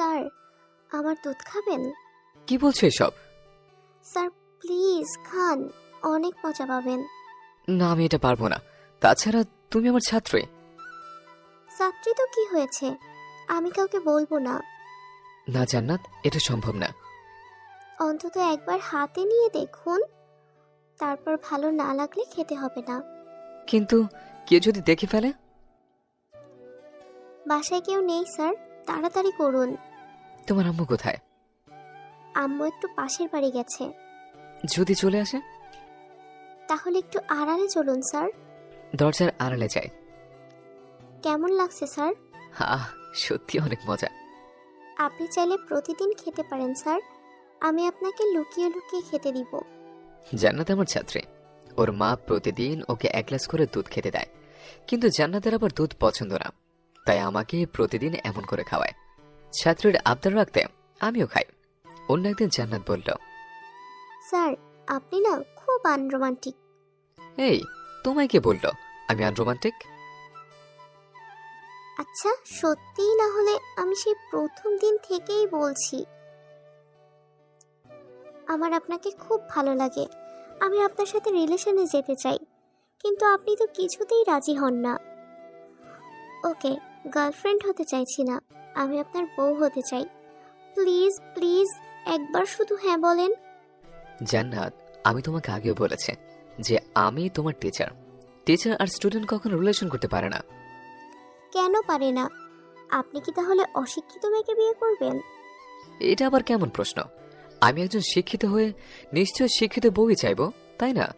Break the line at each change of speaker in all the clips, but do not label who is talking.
Sir আমার দুধ খাবেন?
কি বলছো এসব?
স্যার প্লিজ খান অনেক মজা পাবেন।
না আমি এটা পারব না। তাছাড়া তুমি আমার ছাত্রী।
ছাত্রী তো কি হয়েছে? আমি কাউকে বলব না।
না জান্নাত এটা সম্ভব না।
অন্তত একবার হাতে নিয়ে দেখুন। তারপর ভালো না লাগলে খেতে হবে না।
কিন্তু কেউ যদি দেখে ফেলে?
বাসায় কেউ নেই স্যার। তাড়াতাড়ি করুন।
তোমার আম্মু কোথায়?
আম্মু একটু পাশের বাড়ি গেছে।
যদি চলে আসে?
তাহলে একটু আড়ালে চলুন স্যার।
দরজার আড়ালে যায়
কেমন লাগছে স্যার?
আহ সত্যি অনেক মজা।
আপনি চাইলে প্রতিদিন খেতে পারেন স্যার। আমি আপনাকে লুকিয়ে লুকিয়ে খেতে দিব।
জান্নাত আমার ছাত্রী। ওর মা প্রতিদিন ওকে এক গ্লাস করে দুধ খেতে দেয়। কিন্তু জান্নাতের আবার দুধ পছন্দ না। তাই আমাকে প্রতিদিন এমন করে খাওয়ায়। ছাত্রীর আবদার রাখতে আমিও খাই। অন্য একদিন জান্নাত বলল
স্যার আপনি না খুব আনরোমান্টিক।
এই তোমায় কে বলল আমি আনরোমান্টিক?
আচ্ছা সত্যিই না হলে আমি সেই প্রথম দিন থেকেই বলছি। আমার আপনাকে খুব ভালো লাগে। আমি আপনার সাথে রিলেশনে যেতে চাই। কিন্তু আপনি তো কিছুতেই রাজি হন না। ওকে গার্লফ্রেন্ড হতে চাইছি না। আমি আপনার বউ হতে চাই। প্লিজ প্লিজ একবার শুধু হ্যাঁ বলেন।
জান্নাত আমি তোমাকে আগেও বলেছি যে আমি তোমার টিচার টিচার আর স্টুডেন্ট কখনো রিলেশন করতে পারে না।
কেন পারে না? আপনি কি তাহলে অশিক্ষিত মেয়েকে বিয়ে করবেন?
এটা আবার কেমন প্রশ্ন? আমি একজন শিক্ষিত হয়ে নিশ্চয় শিক্ষিত বউই চাইব তাই না?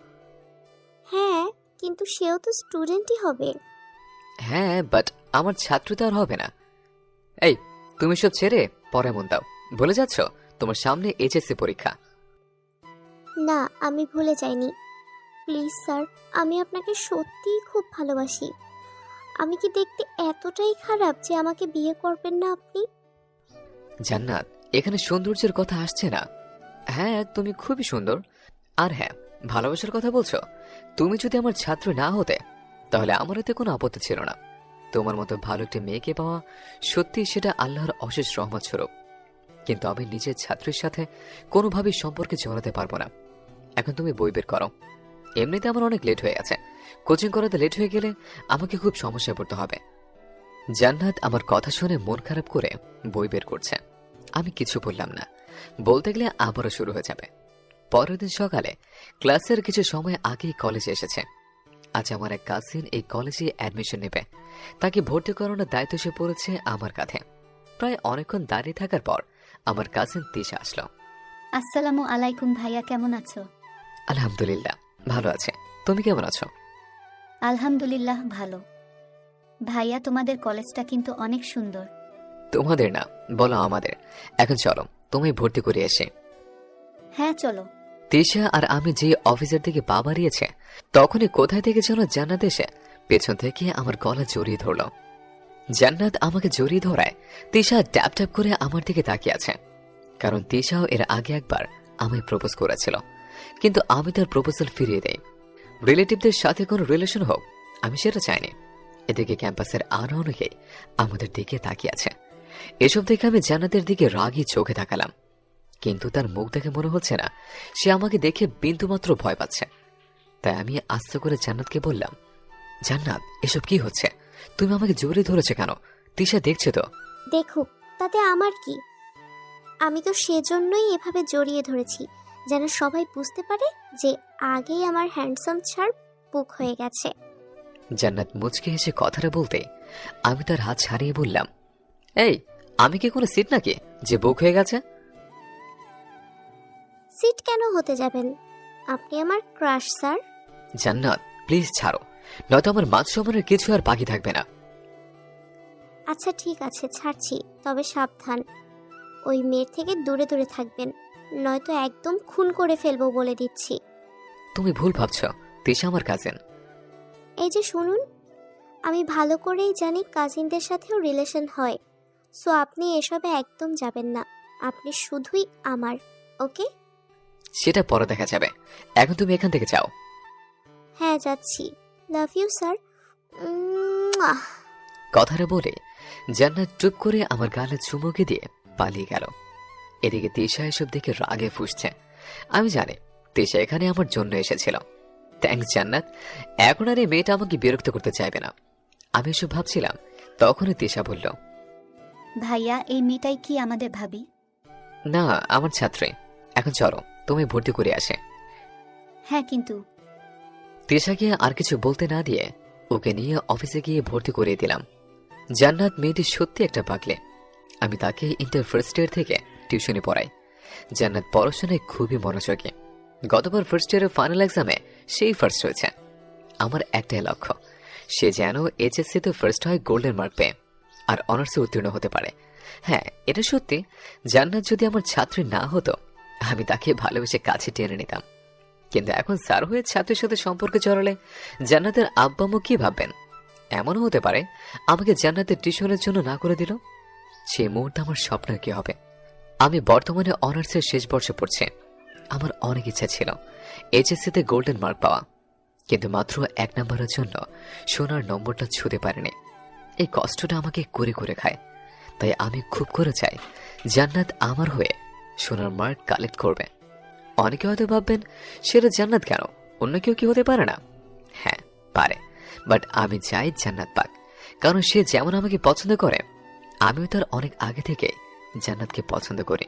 হ্যাঁ কিন্তু সেও তো স্টুডেন্টই হবে।
হ্যাঁ বাট আমার ছাত্র তো আর হবে না। এই তুমি সব ছেড়ে পরে মন দাও। ভুলে যাচ্ছ? তোমার সামনে এইচএসসি পরীক্ষা।
না আমি ভুলে যাইনি। প্লিজ স্যার আমি আপনাকে সত্যিই খুব ভালোবাসি। আমি কি দেখতে এতটাই খারাপ যে আমাকে বিয়ে করবেন না আপনি?
জান্নাত এখানে সৌন্দর্যের কথা আসছে না। হ্যাঁ তুমি খুবই সুন্দর। আর হ্যাঁ ভালোবাসার কথা বলছো। তুমি যদি আমার ছাত্র না হতে তাহলে আমার এতে কোনো আপত্তি ছিল না। তোমার মতো ভালো একটি মেয়েকে পাওয়া সত্যি সেটা আল্লাহর অশেষ রহমত স্বরূপ। কিন্তু আমি নিজের ছাত্রীর সাথে কোনোভাবেই সম্পর্কে জড়াতে পারব না। এখন তুমি বই বের করো। এমনিতে আমার অনেক লেট হয়ে আছে কোচিং করাতে লেট হয়ে গেলে আমাকে খুব সমস্যায় পড়তে হবে। জান্নাত আমার কথা শুনে মন খারাপ করে বই বের করছে। আমি কিছু বললাম না। বলতে গেলে আবারও শুরু হয়ে যাবে। পরের দিন সকালে ক্লাসের কিছু সময় আগেই কলেজে এসেছে। আজ আমার এক কাজিন এই কলেজে অ্যাডমিশন নেবে। তাকে ভর্তি করানোর দায়িত্ব সে পড়েছে আমার কাঁধে। প্রায় অনেকক্ষণ দাঁড়িয়ে থাকার পর আমার কাজিন তিশা আসলো।
আসসালামু আলাইকুম ভাইয়া কেমন আছো?
আলহামদুলিল্লাহ ভালো আছে। তুমি কেমন আছো?
আলহামদুলিল্লাহ ভালো। ভাইয়া তোমাদের কলেজটা কিন্তু অনেক সুন্দর।
তোমাদের না বলো আমাদের। এখন চলো তুমি ভর্তি করে এসে।
হ্যাঁ চলো।
তিশা আর আমি যে অফিসের দিকে পা বাড়িয়েছে, তখনই কোথায় থেকে যেন জান্নাত এসে পেছন থেকে আমার গলা জড়িয়ে ধরল। জান্নাত আমাকে জড়িয়ে ধরায়, তিশা ট্যাপ ট্যাপ করে আমার দিকে তাকিয়ে আছে। কারণ তিশাও এর আগে একবার আমায় প্রপোজ করেছিল। কিন্তু আমি তার প্রপোজাল ফিরিয়ে দেই। রিলেটিভদের সাথে কোনো রিলেশন হোক, আমি সেটা চাইনি। এদিকে ক্যাম্পাসের আরও অনেকেই আমাদের দিকে তাকিয়ে আছে। এসব দেখে আমি জান্নাতের দিকে রাগি চোখে তাকালাম। কিন্তু তার মুখ দেখে মনে হচ্ছে না। সে আমাকে দেখে বিন্দুমাত্র ভয় পাচ্ছে। তাই আমি আস্তে করে জান্নাতকে বললাম জান্নাত এসব কি হচ্ছে? তুমি আমাকে জোরে ধরেছে কেন? তিশা দেখছে তো?
দেখুক তাতে আমার কি? আমি তো সেজন্যই এভাবে জড়িয়ে ধরেছি যেন সবাই বুঝতে পারে যে আগেই আমার হ্যান্ডসাম ছাড় বুক হয়ে গেছে।
জান্নাত মুচকে হেসে কথাটা বলতে আমি তার হাত ছাড়িয়ে বললাম এই আমি কি কোনো সিট নাকি যে বুক হয়ে গেছে?
সিট কেন হতে যাবেন? আপনি আমার ক্রাশ স্যার।
জান্নাত প্লিজ ছাড়ো। নয়তো আমার মান সম্মানের কিছু আর বাকি থাকবে না।
আচ্ছা ঠিক আছে ছাড়ছি তবে সাবধান। ওই মেয়ের থেকে দূরে দূরে থাকবেন নয়তো একদম খুন করে ফেলব বলে দিচ্ছি।
তুমি ভুল ভাবছ তিশা আমার কাজিন
এই যে শুনুন আমি ভালো করেই জানি কাজিনদের সাথেও রিলেশন হয় সো আপনি এসবে একদম যাবেন না আপনি শুধুই আমার ওকে
সেটা পরে দেখা যাবে। এখন তুমি এখান থেকে যাও।
হ্যাঁ যাচ্ছি। লাভ ইউ স্যার
কথাটা বলে জান্নাত চুপ করে আমার গালে চুমুকে দিয়ে পালিয়ে গেল। এদিকে তিশা এসব দেখে রাগে ফুসছে। আমি জানি তিশা এখানে আমার জন্য এসেছিল। থ্যাংকস জান্নাত। এখন আর এই মেয়েটা আমাকে বিরক্ত করতে চাইবে না। আমি এসব ভাবছিলাম তখনই তিশা বলল
ভাইয়া এই মেয়েটাই কি আমাদের ভাবি?
না আমার ছাত্রী। এখন চলো। তুমি ভর্তি করে আসে।
হ্যাঁ কিন্তু।
তিশাকে আর কিছু বলতে না দিয়ে ওকে নিয়ে অফিসে গিয়ে ভর্তি করিয়ে দিলাম। জান্নাত মেয়েটি সত্যি একটা পাগলে। আমি তাকে ইন্টার ফার্স্ট ইয়ার থেকে টিউশনে পড়াই। জান্নাত পড়াশোনায় খুবই মনোযোগী। গতবার ফার্স্ট ইয়ারের ফাইনাল এক্সামে সেই ফার্স্ট হয়েছে। আমার একটাই লক্ষ্য সে যেন এইচএসসিতে ফার্স্ট হয় গোল্ডেন মার্ক পেয়ে আর অনার্সে উত্তীর্ণ হতে পারে। হ্যাঁ এটা সত্যি। জান্নাত যদি আমার ছাত্রী না হতো আমি তাকে ভালোবেসে কাছে টেনে নিতাম। কিন্তু এখন হয়ে ছাত্রের সাথে সম্পর্কে জড়ালে জান্নাতের আব্বামু কি ভাববেন? এমনও হতে পারে আমাকে জান্নাতের টিউশনের জন্য না করে দিল? সেই মুহূর্তে আমার স্বপ্ন কি হবে? আমি বর্তমানে অনার্সের শেষ বর্ষে পড়ছি। আমার অনেক ইচ্ছা ছিল এইচএসসিতে গোল্ডেন মার্ক পাওয়া। কিন্তু মাত্র এক নম্বরের জন্য সোনার নম্বরটা ছুঁতে পারেনি। এই কষ্টটা আমাকে করে করে খায়। তাই আমি খুব করে চাই জান্নাত আমার হয়ে সোনার মার্ক কালেক্ট করবে। অনেকে হয়তো ভাববেন, সেটা জান্নাত কেন? অন্য কেউ কি হতে পারে না? হ্যাঁ পারে। বাট আমি চাই জান্নাত পাক। কারণ সে যেমন আমাকে পছন্দ করে, আমিও তার অনেক আগে থেকে জান্নাতকে পছন্দ করি।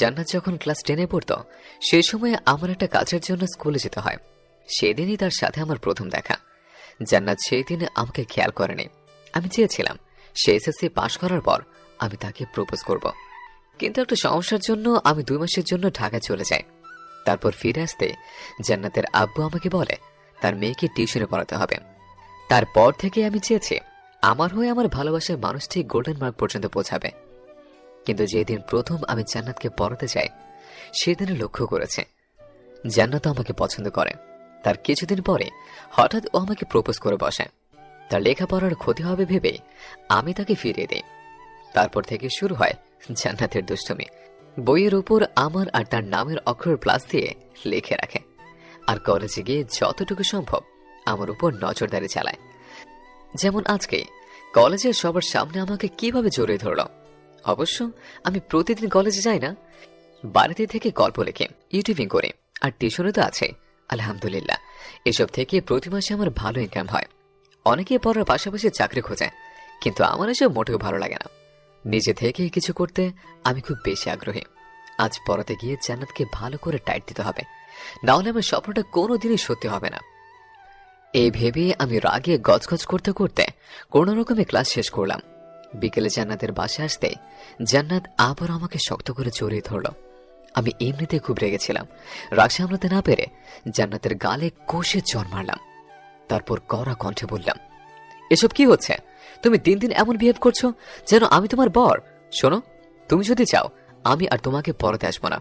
জান্নাত যখন ক্লাস টেনে পড়তো সেই সময়ে আমার একটা কাজের জন্য স্কুলে যেতে হয়। সেদিনই তার সাথে আমার প্রথম দেখা। জান্নাত সেই দিনে আমাকে খেয়াল করেনি। আমি চেয়েছিলাম, সে এসএসসি পাশ করার পর আমি তাকে প্রপোজ করব। কিন্তু একটা সমস্যার জন্য আমি দুই মাসের জন্য ঢাকা চলে যাই। তারপর ফিরে আসতে জান্নাতের আব্বু আমাকে বলে, তার মেয়েকে টিউশনে পড়াতে হবে। তারপর থেকে আমি চেয়েছি, আমার হয়ে আমার ভালোবাসার মানুষটি গোল্ডেন মার্ক পর্যন্ত পৌঁছাবে। কিন্তু যেদিন প্রথম আমি জান্নাতকে পড়াতে যাই সেদিন লক্ষ্য করেছে। জান্নাত আমাকে পছন্দ করে। তার কিছুদিন পরে হঠাৎ ও আমাকে প্রপোজ করে বসে। তার লেখাপড়ার ক্ষতি হবে ভেবে আমি তাকে ফিরিয়ে দিই। তারপর থেকে শুরু হয় জান্নাতের দুষ্টমি। বইয়ের উপর আমার আর তার নামের অক্ষর প্লাস দিয়ে লিখে রাখে। আর কলেজে গিয়ে যতটুকু সম্ভব আমার উপর নজরদারি চালায়। যেমন আজকে কলেজের সবার সামনে আমাকে কীভাবে জড়িয়ে ধরল? অবশ্য আমি প্রতিদিন কলেজে যাই না। বাড়িতে থেকে গল্প লিখে ইউটিউবিং করে, আর টিউশনে তো আছে, আলহামদুলিল্লাহ। এসব থেকে প্রতি মাসে আমার ভালো ইনকাম হয়। অনেকে পড়ার পাশাপাশি চাকরি খোঁজে, কিন্তু আমার এসব মোটেও ভালো লাগে না। নিজে থেকে কিছু করতে আমি খুব বেশি আগ্রহী। আজ পড়াতে গিয়ে জান্নাতকে ভালো করে টাইট দিতে হবে। নাহলে আমার স্বপ্নটা কোনোদিনই সত্যি হবে না। এই ভেবে আমি রাগে গজগজ করতে করতে কোনো রকমে ক্লাস শেষ করলাম। বিকেলে জান্নাতের বাসে আসতে জান্নাত আবার আমাকে শক্ত করে জড়িয়ে ধরল। আমি এমনিতে খুব রেগেছিলাম রাগ সামলাতে না পেরে জান্নাতের গালে কষে জ্বর মারলাম। তারপর কড়া কণ্ঠে বললাম এসব কি হচ্ছে? তুমি দিন দিন এমন বিহেভ করছ যেন আমি তোমার বর। শোনো তুমি যদি চাও আমি আর তোমাকে পড়াতে আসব না।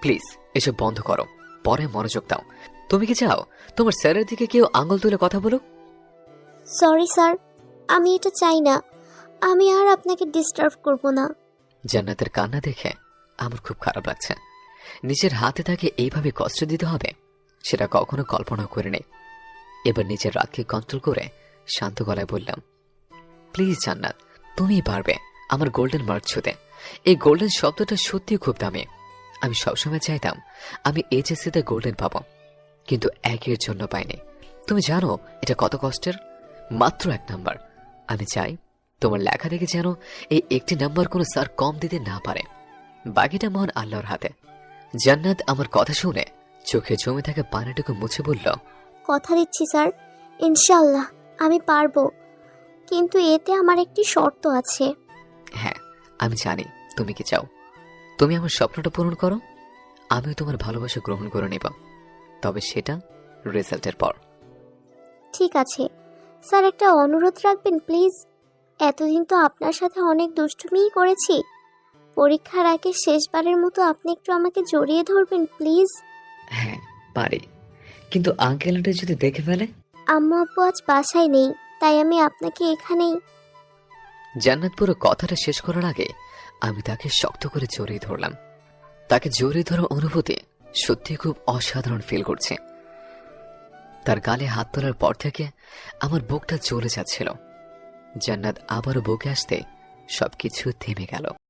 প্লিজ এসব বন্ধ করো। পরে মনোযোগ দাও। তুমি কি চাও তোমার স্যারের দিকে কেউ আঙুল তুলে কথা বলুক?
সরি স্যার আমি এটা চাই না। আমি আর আপনাকে ডিস্টার্ব করব না।
জান্নাতের কান্না দেখে আমার খুব খারাপ লাগছে। নিজের হাতে তাকে এইভাবে কষ্ট দিতে হবে সেটা কখনো কল্পনা করে নেই এবার নিজের রাগকে কন্ট্রোল করে শান্ত গলায় বললাম প্লিজ জান্নাত তুমিই পারবে। আমার গোল্ডেন মার্ক ছুতে। এই গোল্ডেন শব্দটা সত্যি খুব দামি। আমি সবসময় চাইতাম আমি এইচএসসিতে গোল্ডেন পাবো, কিন্তু একের জন্য পাইনি। তুমি জানো এটা কত কষ্টের? মাত্র এক নাম্বার। আমি চাই তোমার লেখা দেখে যেন এই একটি নাম্বার কোনো স্যার কম দিতে না পারে। বাকিটা মহান আল্লাহর হাতে। জান্নাত আমার কথা শুনে চোখে জমে থাকা পানিটুকু মুছে বলল
কথা দিচ্ছি স্যার। ইনশাল্লাহ আমি পারব। কিন্তু এতে আমার একটি শর্ত আছে।
হ্যাঁ আমি জানি তুমি কি চাও? তুমি আমার স্বপ্নটা পূরণ করো আমিও তোমার ভালোবাসা গ্রহণ করে নেব। তবে সেটা রেজাল্টের পর।
ঠিক আছে। স্যার একটা অনুরোধ রাখবেন প্লিজ। এতদিন তো আপনার সাথে অনেক দুষ্টুমিই করেছি। পরীক্ষার আগে শেষবারের মতো আপনি একটু আমাকে জড়িয়ে ধরবেন প্লিজ।
হ্যাঁ পারি। কিন্তু আঙ্কেল আন্টি যদি দেখে ফেলে?
আম্মু আব্বু আজ বাসায় নেই তাই আমি আপনাকে এখানেই।
জান্নাত পুরো কথাটা শেষ করার আগে আমি তাকে শক্ত করে জড়িয়ে ধরলাম। তাকে জড়িয়ে ধরার অনুভূতি সত্যি খুব অসাধারণ ফিল করছে। তার গালে হাত তোলার পর থেকে আমার বুকটা চলে যাচ্ছিল। জান্নাত আবারও বুকে আসতে সবকিছু থেমে গেল।